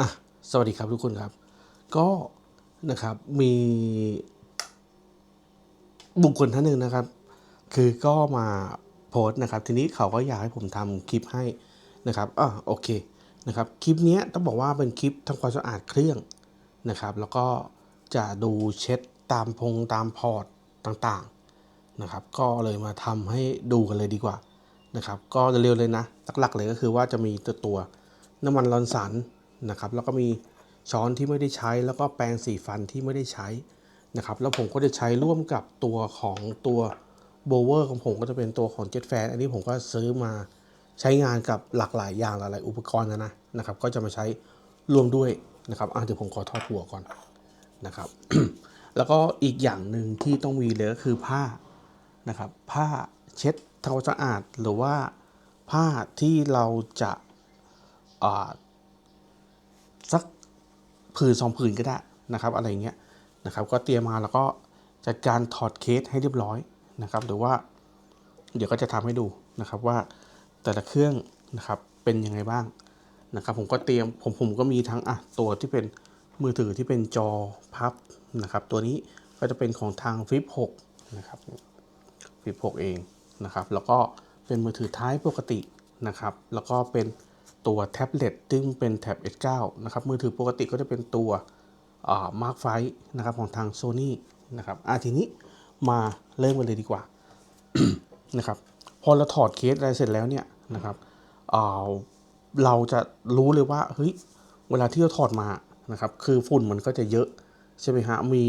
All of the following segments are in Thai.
อะสวัสดีครับทุกคนครับ ก็นะครับมีบุคคลท่านหนึ่งนะครับ คือก็มาโพสต์นะครับ ทีนี้เขาก็อยากให้ผมทำคลิปให้นะครับอะโอเคนะครับคลิปนี้ต้องบอกว่าเป็นคลิปทำความสะอาดเครื่องนะครับ แล้วก็จะดูเช็ดตามพงตามพอร์ตต่างๆนะครับ ก็เลยมาทำให้ดูกันเลยดีกว่านะครับ ก็เร็วๆเลยนะหลักๆเลยก็คือว่าจะมีตัวตัวน้ำมันรอนสัน นะครับแล้วก็มีช้อนที่ไม่ได้ใช้แล้วก็แปรงสีฟันที่ไม่ได้ใช้นะครับแล้วผมก็จะใช้ร่วมกับตัวของตัวโบเวอร์ของผมก็จะเป็นตัวของ Jet Fan อันนี้ผมก็ซื้อมาใช้งานกับหลากหลายอย่างหลายๆอุปกรณ์นะนะนะครับก็จะมาใช้รวมด้วยนะครับอะเดี๋ยวผมขอทอดหัวก่อนนะครับ แล้วก็อีกอย่างหนึ่งที่ต้องมีเลยก็คือผ้านะครับ ผ้าเช็ดทำความสะอาดหรือว่าผ้าที่เราจะา ผืนสองผืนก็ได้นะครับ อะไรเงี้ยนะครับ ก็เตรียมมาแล้วก็จัดการถอดเคสให้เรียบร้อยนะครับหรือว่า เดี๋ยวก็จะทำให้ดูนะครับว่าแต่ละเครื่องนะครับเป็นยังไงบ้างนะครับผมก็เตรียมผมผมก็มีทั้งอะตัวที่เป็นมือถือที่เป็นจอพับนะครับ ตัวนี้ก็จะเป็นของทางฟิป6นะครับฟิป6เองนะครับ แล้วก็เป็นมือถือท้ายปกตินะครับ แล้วก็เป็น ตัวแท็บเล็ตซึ่งเป็นแท็บ S9 นะครับ มือถือปกติก็จะเป็นตัวมาร์คไฟนะครับของทาง Sony นะครับอะทีนี้มาเริ่มกันเลยดีกว่านะครับพอเราถอดเคสอะไรเสร็จแล้วเนี่ยนะครับเเราจะรู้เลยว่าเฮ้ยเวลาที่เราถอดมานะครับ คือฝุ่นมันก็จะเยอะใช่ไหมฮะมี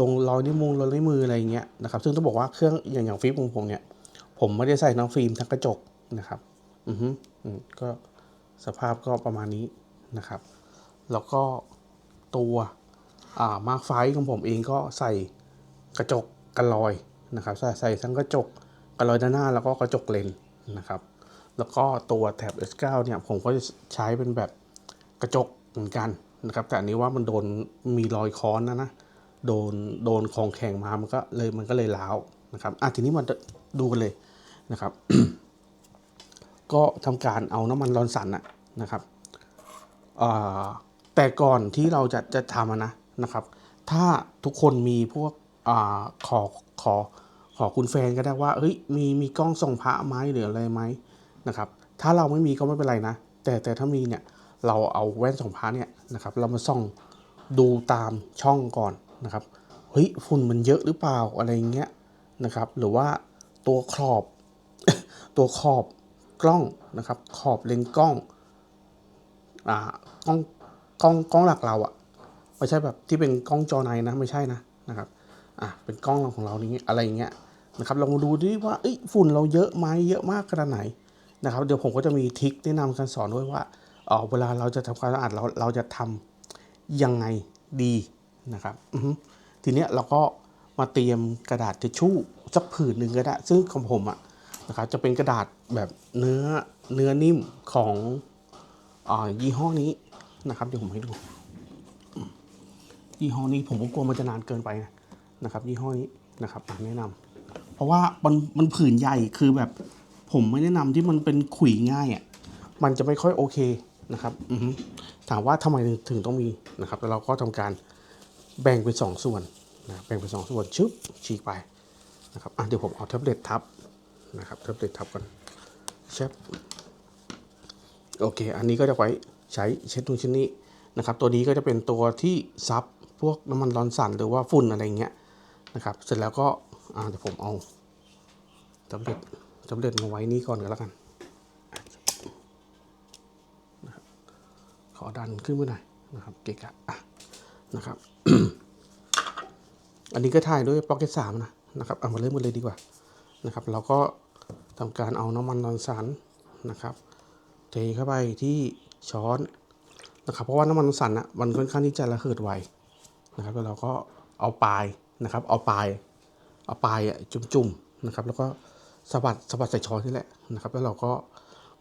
ลงรอยนิ้วมือรอยนิ้วมืออะไรเงี้ยนะครับ ซึ่งต้องบอกว่าเครื่องอย่างอย่างฟิล์มของผมเนี่ย ผมไม่ได้ใส่น้ำฟิล์มทั้งกระจกนะครับ อือฮึอืมก็ สภาพก็ประมาณนี้นะครับ แล้วก็ตัวมาร์คไฟของผมเองก็ใส่กระจกกันรอยนะครับใส่ใส่ทั้งกระจกกันรอยด้านหน้าแล้วก็กระจกเลนนะครับ แล้วก็ตัวแท็บ S9 เนี่ยผมก็จะใช้เป็นแบบกระจกเหมือนกันนะครับ แต่อันนี้ว่ามันโดนมีรอยค้อนนะนะโดนโดนของแข็งมามันก็เลยมันก็เลยล้าวนะครับอะทีนี้มาดูกันเลยนะครับ ก็ทำการเอาน้ำมันร้อนสันนะนะครับแต่ก่อนที่เราจะจะทำนะนะครับ ถ้าทุกคนมีพวกอขอขอขอคุณแฟนก็ได้ว่าเฮ้ยมีมีกล้องส่องพระไหมหรืออะไรไหมนะครับ ถ้าเราไม่มีก็ไม่เป็นไรนะ แต่แต่ถ้ามีเนี่ยเราเอาแว่นส่องพระเนี่ยนะครับ เรามาส่องดูตามช่องก่อนนะครับเฮ้ยฝุ่นมันเยอะหรือเปล่าอะไรเงี้ยนะครับ หรือว่าตัวขอบตัวขอบ กล้องนะครับขอบเลนส์กล้องอ่ากล้องกล้องกล้องหลักเราอะไม่ใช่แบบที่เป็นกล้องจอในนะไม่ใช่นะนะครับอะเป็นกล้องของเรานี้อะไรอย่างเงี้ยนะครับลองมาดูดิว่าเอ้ยฝุ่นเราเยอะไหมเยอะมากขนาดไหนนะครับเดี๋ยวผมก็จะมีทิคแนะนำการสอนด้วยว่าเออเวลาเราจะทำความสะอาดเราเราจะทำยังไงดีนะครับทีเนี้ยเราก็มาเตรียมกระดาษทิชชู่สักผืนหนึ่งก็ได้ ซึ่งของผมอะ นะครับจะเป็นกระดาษแบบเนื้อเนื้อนิ่มของอยี่ห้อนี้นะครับเดี๋ยวผมให้ดู ยี่ห้อนี้ผมก็กลัวมันจะนานเกินไปนะครับ ยี่ห้อนี้นะครับอ่แนะนำเพราะว่ามันมันผืนใหญ่คือแบบผมไม่แนะนำที่มันเป็นขุยง่ายอะ่ะมันจะไม่ค่อยโอเคนะครับอือถามว่าทำไมถึงต้องมีนะครับแล้วเราก็ทำการแบ่งเป็นสองส่วนนะแบ่งเป็นสองส่วนชึบฉีกไปนะครับอะเดี๋ยวผมเอาแท็บเล็ตทับ นะครับท็บเล็ตทับกันเช็ดโอเค อันนี้ก็จะไว้ใช้เช็ดนู่นเช็ดนี้นะครับ ตัวนี้ก็จะเป็นตัวที่ซับพวกน้ำมันร้อนสั่นหรือว่าฝุ่นอะไรเงี้ยนะครับ เสร็จแล้วก็เดี๋ยวผมเอาแท็บเล็ตแท็บเล็ตมาไว้นี้ก่อนก็แล้วกันนะขอดันขึ้นมาหน่อยนะครับ เกะกะอะนะครับ อันนี้ก็ถ่ายด้วย Pocket 3นะนะครับ เอามาเริ่มกันเลยดีกว่านะครับ เราก็ ทำการเอาน้ำมันนอนสันนะครับ เทเข้าไปที่ช้อนนะครับ เพราะว่าน้ำมันนอนสันอะมันค่อนข้างที่จะระเหิดไวนะครับแล้วเราก็เอาปลายนะครับ เอาปลายเอาปลายอะจุ่มๆนะครับ แล้วก็สะบัดสะบัดใส่ช้อนนี่แหละนะครับ แล้วเราก็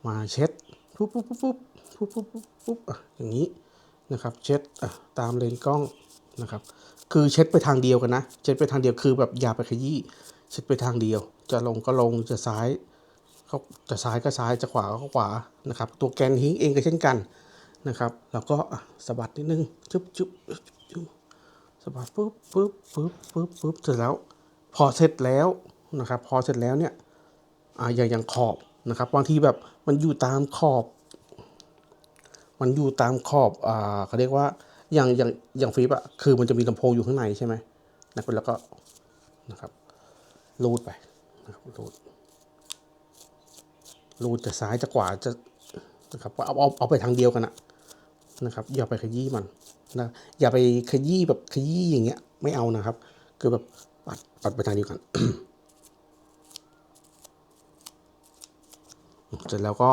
มาเช็ดปุ๊บปุ๊บปุ๊บปุ๊บปุ๊บปุ๊บปุ๊บอะอย่างนี้นะครับ เช็ดอะตามเลนกล้องนะครับ คือเช็ดไปทางเดียวกันนะ เช็ดไปทางเดียวคือแบบอย่าไปขยี้เช็ดไปทางเดียว จะลงก็ลงจะซ้ายเขาจะซ้ายก็ซ้ายจะขวาก็ขวานะครับ ตัวแกนฮิ้งเองก็เช่นกันนะครับ แล้วก็สะบัดนิดนึงจุ๊บจุ๊บสะบัดปุ๊บปุ๊บปุ๊บปุ๊บปุ๊บเสร็จแล้ว พอเสร็จแล้วนะครับ พอเสร็จแล้วเนี่ยอ่ย่างอย่างขอบนะครับบางทีแบบมันอยู่ตามขอบ มันอยู่ตามขอบอ่าเขาเรียกว่าอย่างอย่างอย่างฟิปอะคือมันจะมีลำโพงอยู่ข้างในใช่ไหมนะครับแล้วก็นะครับรูดไป รูดรูดจะซ้ายจะขวาจะนะครับเอาเอาเอาไปทางเดียวกันอะนะครับอย่าไปขยี้มันนะอย่าไปขยี้แบบขยี้อย่างเงี้ยไม่เอานะครับ คือแบบปัดปัดไปทางเดียวกันเสร็จแล้วก็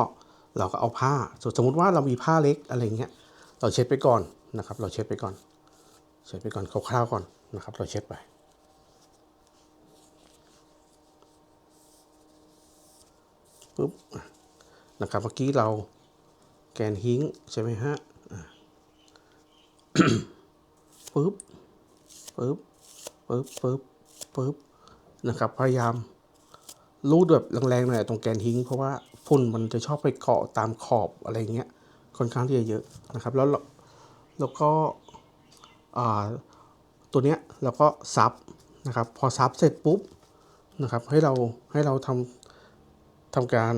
เราก็เอาผ้าสมมติว่าเรามีผ้าเล็กอะไรเงี้ยเราเช็ดไปก่อนนะครับ เราเช็ดไปก่อน เช็ดไปก่อนคร่าวๆก่อนนะครับ เราเช็ดไป ปุ๊บนะครับเมื่อกี้เราแกนหิ้งใช่ไหมฮะปุ๊บปุ๊บปุ๊บปุ๊บปุ๊บนะครับพยายามรูดแบบแรงๆหน่อยตรงแกนทิ้งเพราะว่าฝุ่นมันจะชอบไปเกาะตามขอบอะไรเงี้ยค่อนข้างที่จะเยอะนะครับ แล้วเราแล้วก็ตัวเนี้ยเราก็ซับนะครับ พอซับเสร็จปุ๊บนะครับ ให้เราให้เราทำ ทำการ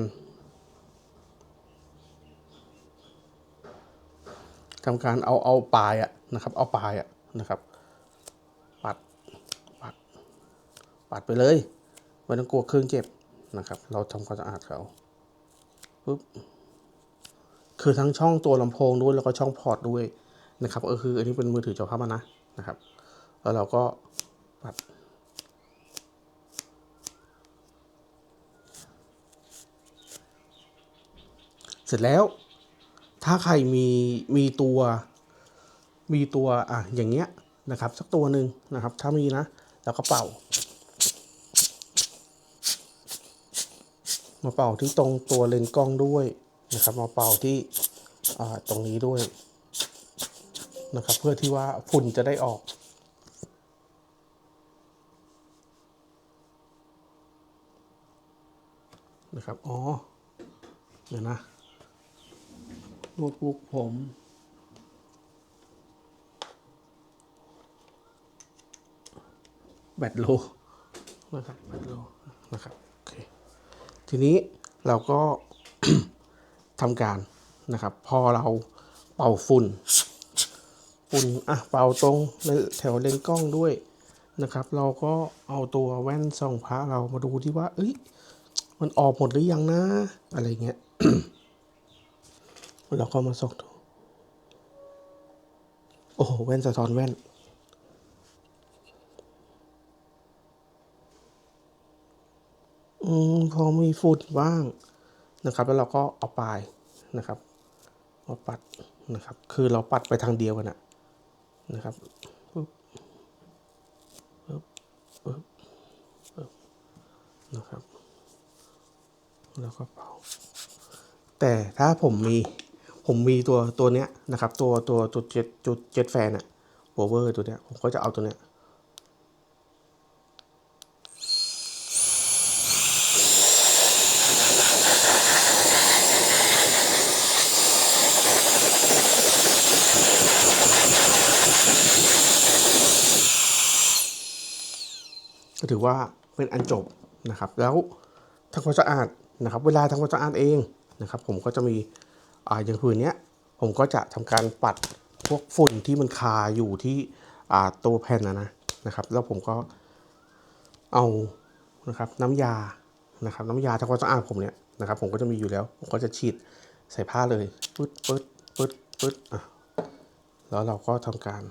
ทำการเอาเอาปลายอะนะครับ เอาปลายอะนะครับ ปัดปัด ปัดไปเลยไม่ต้องกลัวเครื่องเจ็บนะครับ เราทำความสะอาดเขาปุ๊บคือทั้งช่องตัวลำโพงด้วยแล้วก็ช่องพอร์ตด้วยนะครับก็คืออันนี้เป็นมือถือเจ้าภาพนะนะครับ แล้วเราก็ปัด เสร็จแล้ว ถ้าใครมีมีตัวมีตัวอะอย่างเงี้ยนะครับ สักตัวหนึ่งนะครับ ถ้ามีนะ แล้วก็เป่า มาเป่าที่ตรงตัวเลนส์กล้องด้วยนะครับ มาเป่าที่ตรงนี้ด้วยนะครับ เพื่อที่ว่าฝุ่นจะได้ออกนะครับ อ๋อ เดี๋ยวนะ โน้ตบุ๊กผม แบตโลนะครับแบตโลนะครับโอเคทีนี้เราก็ทำการนะครับ พอเราเป่าฝุ่นฝุ่นอะเป่าตรงแถวเลนกล้องด้วยนะครับ เราก็เอาตัวแว่นส่องพระเรามาดูที่ว่า เอ้ย มันออกหมดหรือยังนะ อะไรเงี้ย เราก็มาส่องดู โอ้โห แว่นสะท้อนแว่น อืม พอมีฝุ่นบ้างนะครับ แล้วเราก็เอาปลายนะครับมาปัดนะครับ คือเราปัดไปทางเดียวกันนะนะครับปึ๊บปึ๊บปึ๊บปึ๊บนะครับ แล้วก็เป่าแต่ถ้าผมมี ผมมีตัวตัวเนี้ยนะครับ ตัวตัวตัวเจ็ดจุดเจ็ดแฟนอะโอเวอร์ตัวเนี้ยผมก็จะเอาตัวเนี้ยก็ถือว่าเป็นอันจบนะครับ แล้วทำความสะอาดนะครับ เวลาทำความสะอาดเองนะครับ ผมก็จะมี อ่าอย่างผืนนี้ผมก็จะทำการปัดพวกฝุ่นที่มันคาอยู่ที่ตัวแผ่นนะนะนะครับ แล้วผมก็เอานะครับน้ำยานะครับน้ำยาทำความสะอาดผมเนี่ยนะครับผมก็จะมีอยู่แล้ว ผมก็จะฉีดใส่ผ้าเลยปึ๊ดปึ๊ดปึ๊ดปึ๊ดอะแล้วเราก็ทำการ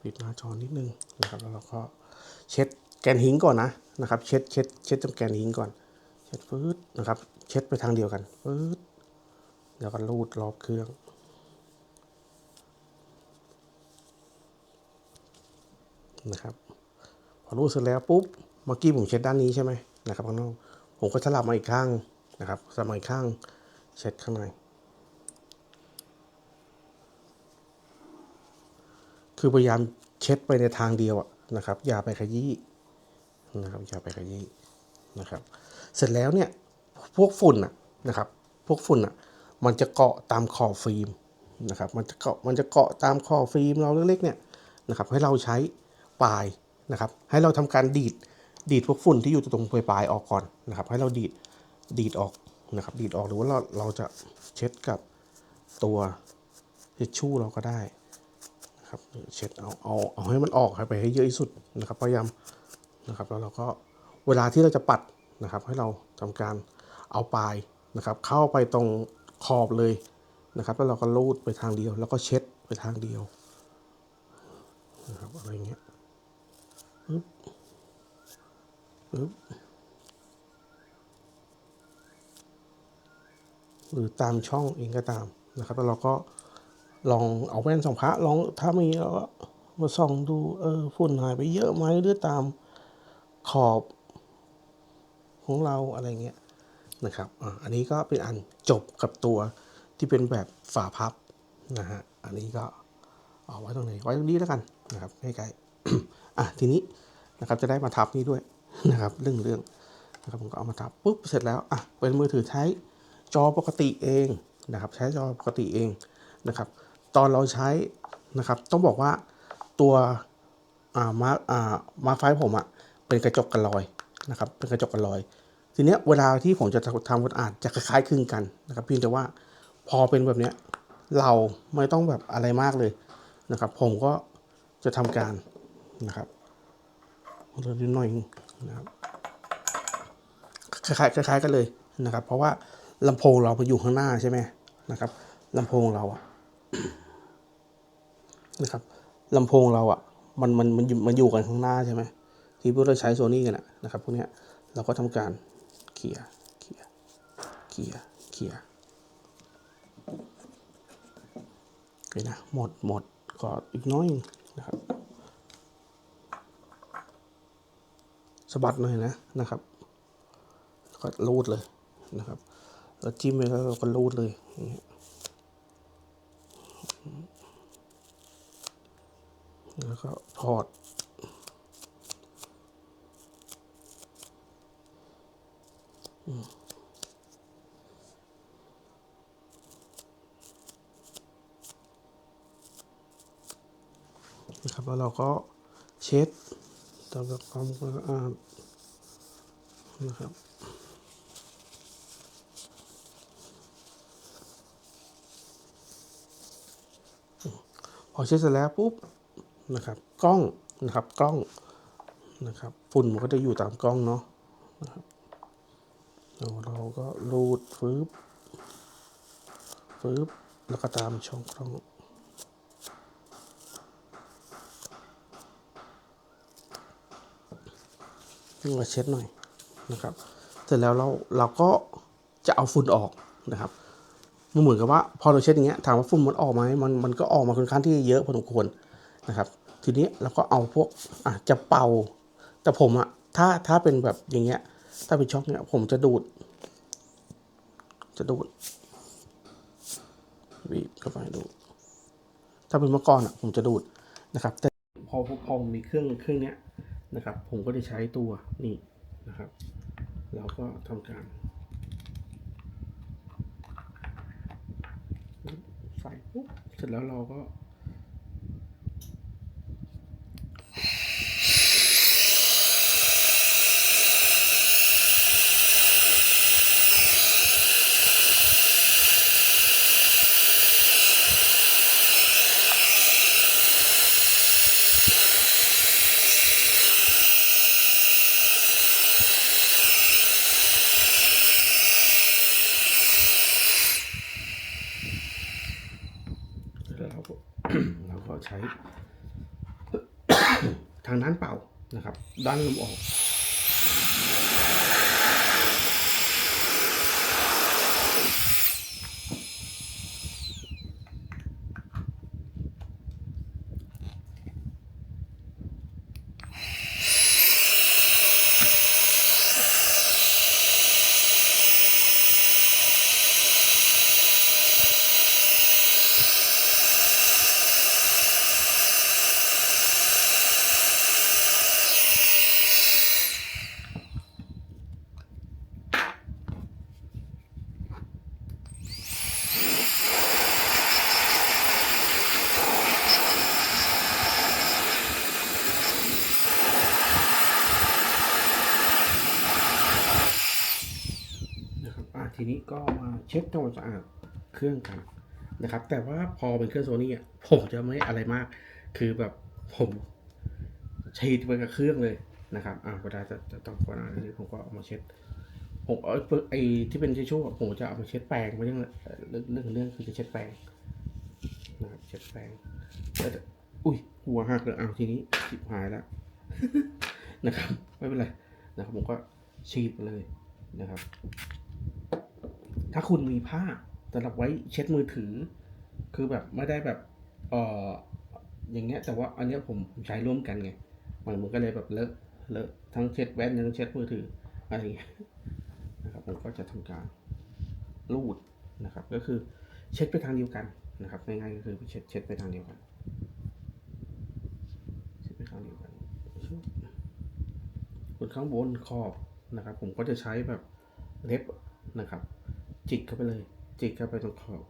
ปิดหน้าจอนิดนึงนะครับ แล้วเราก็เช็ดแกนหิงก่อนนะนะครับ เช็ดเช็ดเช็ดตรงแกนหิงก่อน เช็ดฟืดนะครับ เช็ดไปทางเดียวกันฟืด แล้วก็รูดรอบเครื่อง นะครับ พอรูดเสร็จแล้วปุ๊บ เมื่อกี้ผมเช็ดด้านนี้ใช่ไหมนะครับข้างนอก ผมก็สลับมาอีกข้างนะครับสลับมาอีกข้างเช็ดข้างใน คือพยายามเช็ดไปในทางเดียวนะครับ อย่าไปขยี้นะครับ อย่าไปขยี้นะครับ เสร็จแล้วเนี่ย พวกฝุ่นอะนะครับ พวกฝุ่นอะ มันจะเกาะตามขอบฟิล์มนะครับ มันจะเกาะมันจะเกาะตามคอบฟิล์มเราเล็กๆเนี่ยนะครับให้เราใช้ปลายนะครับ ให้เราทำการดีดดีดพวกฝุ่นที่อยู่ตรงปลายๆออกก่อนนะครับ ให้เราดีดดีดออกนะครับ ดีดออกหรือว่าเราเราจะเช็ดกับตัวทิชชู่เราก็ได้นะครับเช็ดเอาเอาเอาให้มันออกไปให้เยอะที่สุดนะครับพยายามนะครับแล้วเราก็เวลาที่เราจะปัดนะครับ ให้เราทำการเอาปลายนะครับ เข้าไปตรง ขอบเลยนะครับ แล้วเราก็ลูดไปทางเดียว แล้วก็เช็ดไปทางเดียวนะครับอะไรเงี้ยปึ๊บปึ๊บหรือตามช่องเองก็ตามนะครับแล้วเราก็ลองเอาแว่นส่องพระลองถ้ามีเราก็มาส่องดูเออฝุ่นหายไปเยอะไหมหรือตามขอบของเราอะไรเงี้ย นะครับอะอันนี้ก็เป็นอันจบกับตัวที่เป็นแบบฝาพับนะฮะอันนี้ก็เอาไว้ตรงไหนไว้ตรงนี้แล้วกันนะครับใกล้ๆอะทีนี้นะครับจะได้มาทับนี้ด้วยนะครับเรื่องเรื่องนะครับผมก็เอามาทับปุ๊บเสร็จแล้วอะเป็นมือถือใช้จอปกติเองนะครับ ใช้จอปกติเองนะครับ ตอนเราใช้นะครับต้องบอกว่าตัวอ่ามาอ่ามาไฟผมอะ่ะเป็นกระจกกันรอยนะครับ เป็นกระจกกันรอย ทีเนี้ยเวลาที่ผมจะทำความสะอาดจะคล้ายๆคลึงกันนะครับเพียงแต่ว่าพอเป็นแบบเนี้ยเราไม่ต้องแบบอะไรมากเลยนะครับ ผมก็จะทำการนะครับเดี๋ยวนิดหน่อยนะครับคล้ายๆคล้ายๆกันเลยนะครับ เพราะว่าลำโพงเราไปอยู่ข้างหน้าใช่ไหมนะครับลำโพงเราอะนะครับลำโพงเราอะมันมันมันอยู่มันอยู่กันข้างหน้าใช่ไหมที่พวกเราใช้โซนี่กันนะครับพวกเนี้ยเราก็ทำการ เขี่ยเขี่ยเขี่ยเขี่ยโอเคนะหมดหมดก็อีกน้อยนะครับสะบัดหน่อยนะนะครับก็รูดเลยนะครับแล้วจิ้มไปแล้วเราก็รูดเลยอย่แล้วก็ถอดอืมนะครับ แล้วเราก็เช็ดทำความสะอาดนะครับพอเช็ดเสร็จแล้วปุ๊บนะครับกล้องนะครับกล้องนะครับฝุ่นมันก็จะอยู่ตามกล้องเนาะนะครับเราเราก็รูดฟืบฟืบแล้วก็ตามช่องกล้อง มาเช็ดหน่อยนะครับ เสร็จแล้วเราเราก็จะเอาฝุ่นออกนะครับมันเหมือนกับว่าพอเราเช็ดอย่างเงี้ยถามว่าฝุ่นมันออกไหมมันมันก็ออกมาค่อนข้างที่เยอะพอสมควรนะครับ ทีนี้เราก็เอาพวกอะจะเป่า แต่ผมอะถ้าถ้าเป็นแบบอย่างเงี้ย ถ้าเป็นช็อกเนี้ยผมจะดูด จะดูดบีบเข้าไปดูดถ้าเป็นเมื่อก่อนอะผมจะดูดนะครับ แต่พอพอพอมีเครื่องเครื่องเนี้ย นะครับ ผมก็จะใช้ตัวนี่นะครับ แล้วก็ทำการ ใส่ปุ๊บเสร็จแล้วเราก็ แล้วเราก็ เราก็ใช้ ทางด้านเป่า น ช็คทำความสะอาดเครื่องกันนะครับ แต่ว่าพอเป็นเครื่องโซนี่อะผมจะไม่อะไรมาก คือแบบผมฉีดไปกับเครื่องเลยนะครับอะเวลาจะจะต้องควรอ่านนี้ผมก็เอามาเช็ด ผมเอาไอ้ที่เป็นทิชชู่อะผมจะเอามาเช็ดแปรงไม่ใช่เรื่องเรื่องเรื่องคือจะเช็ดแปรงนะครับเช็ดแปรงอุ้ยหัวหักเลยอ้าทีนี้จิบหายแล้วนะครับ ไม่เป็นไรนะครับผมก็ฉีดไปเลยนะครับ ถ้าคุณมีผ้าสำหรับไว้เช็ดมือถือ คือแบบไม่ได้แบบเอออย่างเงี้ยแต่ว่าอันเนี้ยผมใช้ร่วมกันไงมันมันก็เลยแบบเลอะเลอะทั้งเช็ดแว่นทั้งเช็ดมือถืออะไรอย่างเงี้ยนะครับผมก็จะทำการรูดนะครับ ก็คือเช็ดไปทางเดียวกันนะครับง่ายๆก็คือเช็ดเช็ดไปทางเดียวกันเช็ดไปทางเดียวกันบนข้างบนขอบนะครับ ผมก็จะใช้แบบเล็บนะครับ จิกเข้าไปเลย จิกเข้าไปตรงขอบ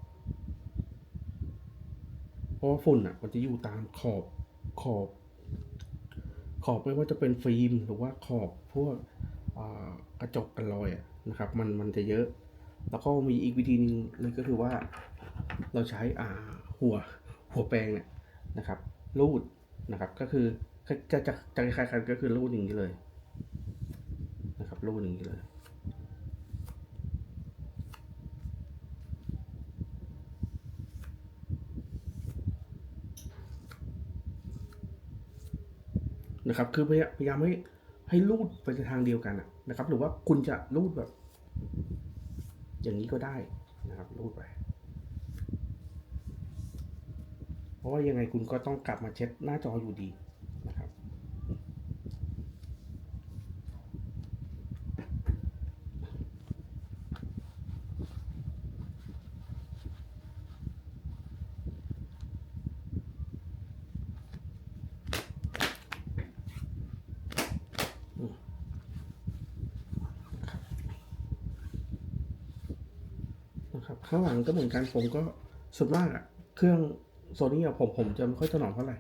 เพราะว่าฝุ่นอะ มันจะอยู่ตามขอบขอบ ขอบไม่ว่าจะเป็นฟิล์มหรือว่าขอบพวกกระจกกันรอยอะนะครับ มันมันจะเยอะ แล้วก็มีอีกวิธีหนึงเลยก็คือว่า เราใช้อ่าหัวหัวแปรงเนี่ยนะครับรูดนะครับ ก็คือจะจะจะคล้ายๆกันก็คือรูดอย่างนี้เลยนะครับรูดอย่างนี้เลย นะครับคือพยายามให้ให้รูดไปในทางเดียวกันนะครับ หรือว่าคุณจะรูดแบบ อย่างนี้ก็ได้นะครับรูดไป เพราะว่ายังไงคุณก็ต้องกลับมาเช็ดหน้าจออยู่ดีนะครับ นะครับ ข้างหลังก็เหมือนกันผมก็ส่วนมากอะเครื่องโซนี่ผมผมจะไม่ค่อยถนอมเท่าไหร่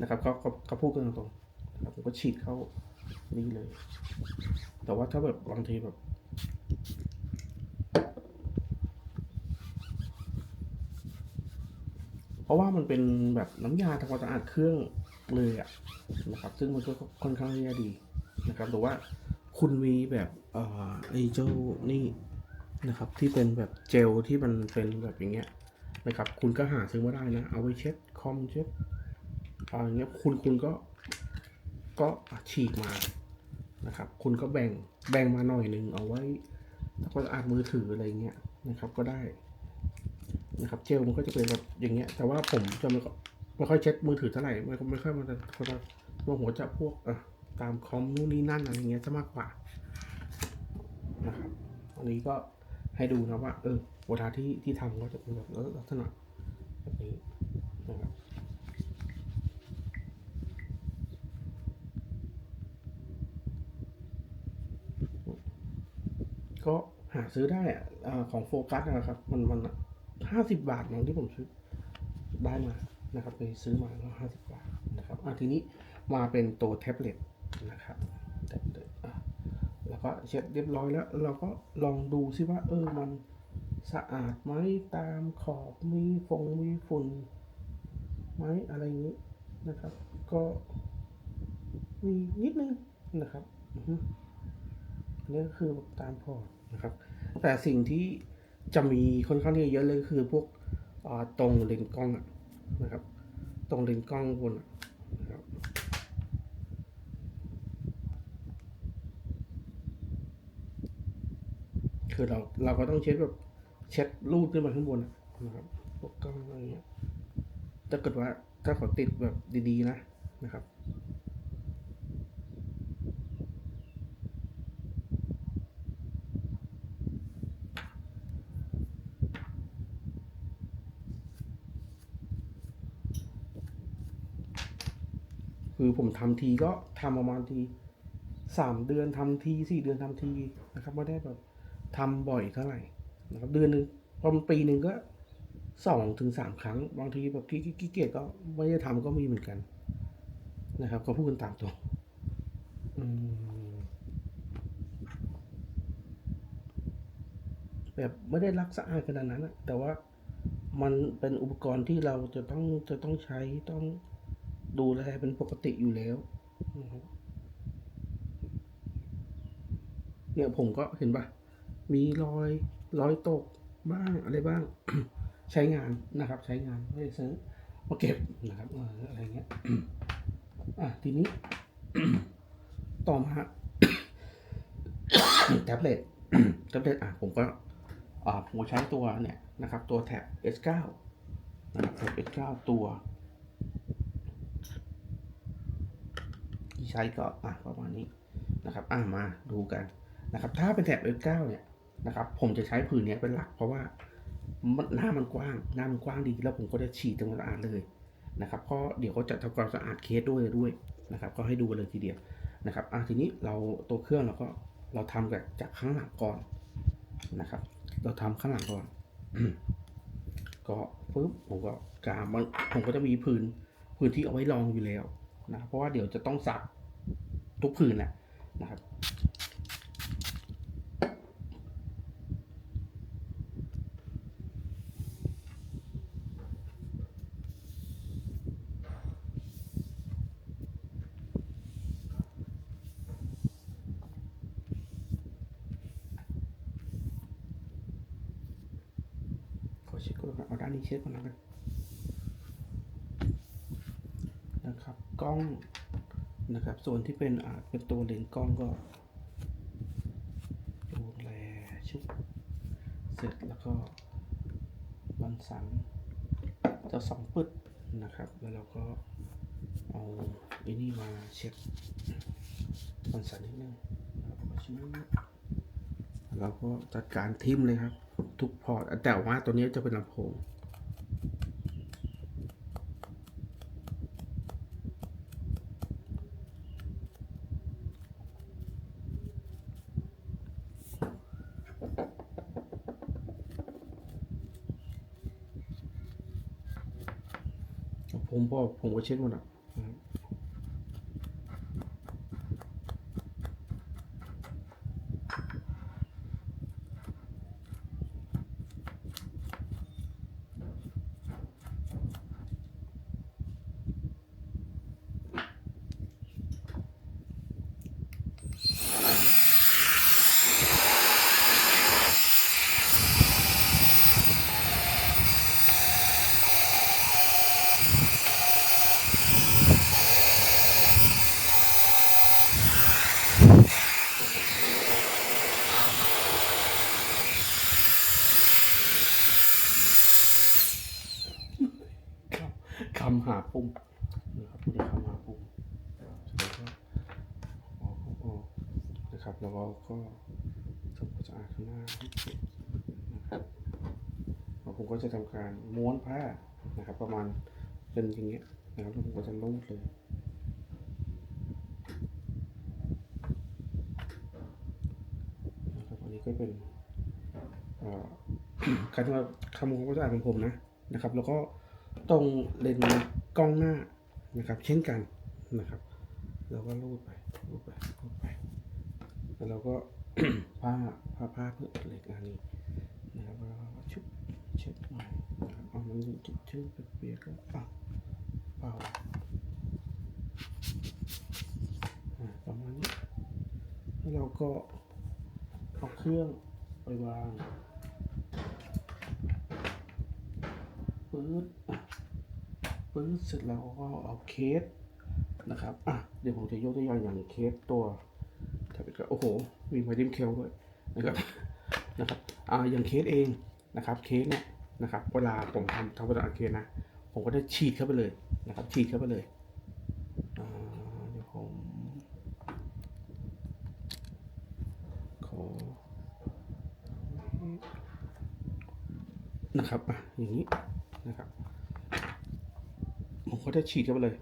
นะครับเขาเขาพูดกันตรงๆผมก็ฉีดเข้านี่เลย แต่ว่าถ้าแบบบางทีแบบเพราะว่ามันเป็นแบบน้ำยาทำความสะอาดเครื่องเลยอะนะครับ ซึ่งมันก็ค่อนข้างที่จะดีนะครับแต่ว่าคุณมีแบบเอ่อไอเจ้านี่ นะครับ ที่เป็นแบบเจลที่มันเป็นแบบอย่างเงี้ยนะครับ คุณก็หาซื้อมาได้นะ เอาไว้เช็ดคอมเช็ดอะไรเงี้ยคุณคุณก็ก็ฉีกมานะครับ คุณก็แบ่งแบ่งมาหน่อยหนึ่งเอาไว้ถ้าความสะอาดมือถืออะไรเงี้ยนะครับก็ได้นะครับเจลมันก็จะเป็นแบบอย่างเงี้ย แต่ว่าผมจะไม่ไม่ค่อยเช็ดมือถือเท่าไหร่ไม่ไม่ค่อยมันจะเขาจะมาหัวจะพวกอะตามคอมนู่นนี่นั่นอะไรเงี้ยจะมากกว่านะครับอันนี้ก็ ให้ดูนะว่า เออเวลาที่ที่ทำก็จะเป็นแบบลักษณะแบบนี้นะครับก็หาซื้อได้อะอ่าของโฟกัสนะครับ มันมันห้าสิบบาทมั้งที่ผมซื้อได้มานะครับ ไปซื้อมาก็ห้าสิบบาทนะครับอะทีนี้มาเป็นตัวแท็บเล็ตนะครับแท็บเล็ตอะ แล้ว ก็เช็ดเรียบร้อยแล้ว เราก็ลองดูซิว่า เออมันสะอาดไหมตามขอบมีฟงมีฝุ่นไหมอะไรอย่างนี้นะครับ ก็มีนิดนึงนะครับอือฮึนี่ก็คือตามพอนะครับ แต่สิ่งที่จะมีค่อนข้างที่เยอะเลยก็คือพวกตรงเลนกล้องนะครับ ตรงเลนกล้องบนอะนะ คือเราเราก็ต้องเช็ดแบบเช็ดรูดขึ้นมาข้างบนนะครับพวกกล้องอะไรเงี้ยถ้าเกิดว่าถ้าเขาติดแบบดีๆนะนะครับคือผมทำทีก็ทำประมาณทีสามเดือนทำทีสี่เดือนทำทีนะครับไม่ได้แบบ ทำบ่อยเท่าไหร่นะครับเดือนหนึ่งประมาณปีหนึ่งก็สองถึงสามครั้ง บางทีแบบขี้เกียจก็ไม่ได้ทำก็มีเหมือนกัน นะครับก็พูดกันตามตรงแบบไม่ได้รักสะอาดขนาดนั้นอะแต่ว่ามันเป็นอุปกรณ์ที่เราจะต้องจะต้องใช้ต้องดูแลเป็นปกติอยู่แล้วเนี่ยผมก็เห็นปะ มีรอยรอยตกบ้างอะไรบ้าง ใช้งานนะครับ ใช้งานไม่ได้ซื้อมาเก็บนะครับอออะไรเงี้ยอะทีนี้ ต่อมาแท็บเล็ตแท็บเล็ตอะผมก็อ่าผมก็ใช้ตัวเนี่ยนะครับ ตัวแท็บ S9 นะครับแท็บ S9 ตัวที่ใช้ก็อะประมาณนี้นะครับ อะมาดูกันนะครับ ถ้าเป็นแท็บ S9 เนี่ย นะครับ ผมจะใช้ผืนนี้เป็นหลัก เพราะว่าหน้ามันกว้าง หน้ามันกว้างดี แล้วผมก็จะฉีดทำความสะอาดเลยนะครับเพราะเดี๋ยวเขาจะทำความสะอาดเคสด้วยด้วยนะครับ ก็ให้ดูเลยทีเดียวนะครับอะทีนี้เราตัวเครื่องเราก็เราทำจากจากข้างหลังก่อนนะครับ เราทำข้างหลังก่อน ก็ปุ๊บผมก็กามันผมก็จะมีพื้นพื้นที่เอาไว้รองอยู่แล้วนะเพราะว่าเดี๋ยวจะต้องสักทุกพื้นแหละนะครับ ก่อนนะครับเอาด้านนี้เช็คก่อนแล้วกันนะครับกล้องนะครับ ส่วนที่เป็นอ่าเป็นตัวเลนกล้องก็ดูแลชุบเสร็จแล้วก็บันสันจะสองปึดนะครับ แล้วเราก็เอาไอ้นี่มาเช็ดบันสันนิดนึงแล้วเราก็จัดการทิมเลยครับ ทุกพอร์ตแต่ว่าตัวนี้จะเป็นลำโพงผมพอผมก็เช็คหมดอะนะครับคำหา ปุ่มนะครับนี่คำหามาปุ่มแล้วก็ออกออกนะครับแล้วเราก็ทำความสะอาดข้างหน้าให้เสร็จนะครับแล้วผมก็จะทำการม้วนผ้านะครับ ประมาณเป็นอย่างเงี้ยนะครับแล้วผมก็จะรูดเลยนะครับอันนี้ก็เป็นเอ่อการทำคำความสะอาดของผมนะนะครับ แล้วก็ ตรงเลนกล้องหน้านะครับ เช่นกันนะครับ เราก็รูดไปรูดไปรูดไปแล้วเราก็ผ้าผ้าผ้าเพื่อเหล็กอันนี้นะครับแล้วก็ชุบเช็ดหน่อยนะครับเอามันจุดชื่อเปียกๆก็เป่าเป่าประมาณนี้แล้วเราก็เอาเครื่องไปวางปื๊ด ปื๊ดเสร็จแล้วก็เอาเคสนะครับอะเดี๋ยวผมจะยกตัวอย่างอย่างเคสตัวถ้าเป็นก็โอ้โห มีไวดิมเคลด้วยนะครับนะครับอ่าอย่างเคสเองนะครับเคสเนี่ยนะครับเวลาผมทำทำประดับเคสนะผมก็จะฉีดเข้าไปเลยนะครับ ฉีดเข้าไปเลยเดี๋ยวผมขอนะครับอะอย่างนี้นะครับ ผมก็จะฉีดเข้าไปเลย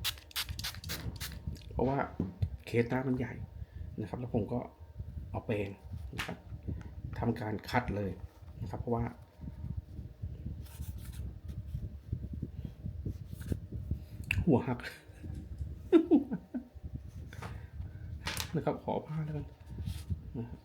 เพราะว่าเคสหน้ามันใหญ่นะครับ แล้วผมก็เอาแปรงนะครับทำการคัดเลยนะครับ เพราะว่า หัวหักนะครับขอผ้าแล้วกันนะครับ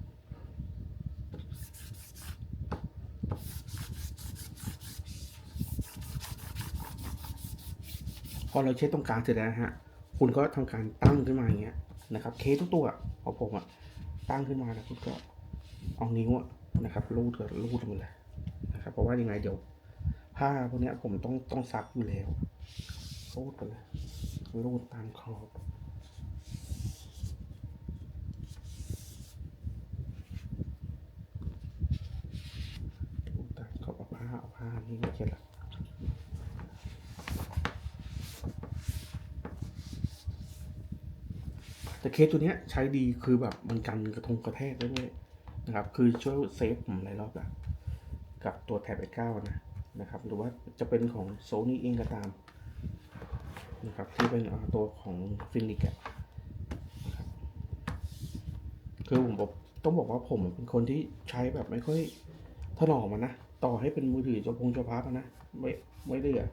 พอเราเช็ดตรงกลางเสร็จแล้วนะฮะคุณก็ทำการตั้งขึ้นมาอย่างเงี้ยนะครับเคสทุกตัวของผมอะตั้งขึ้นมาแล้วคุณก็เอานิ้วอะนะครับลูดกับลูดลงไปเลยนะครับ เพราะว่ายังไงเดี๋ยวผ้าพวกเนี้ยผมต้องต้องซักอยู่แล้วรูดไปเลยรูดตามขอบรูดตามขอบเอาผ้าเอาผ้านี่ไม่ใช่ละแต่ เคสตัวเนี้ยใช้ดีคือแบบมันกันกระทงกระแทกได้ด้วยนะครับ คือช่วยเซฟผมหลายรอบล้วกับตัวแท็บ S9 นะนะครับ หรือว่าจะเป็นของ Sony เองก็ตามนะครับที่เป็นตัวของฟินิกะนะครับคือผมบอกต้องบอกว่าผมเป็นคนที่ใช้แบบไม่ค่อยถนอมมันนะ ต่อให้เป็นมือถือจะพงจะพับนะ ไม่ไม่ได้อะ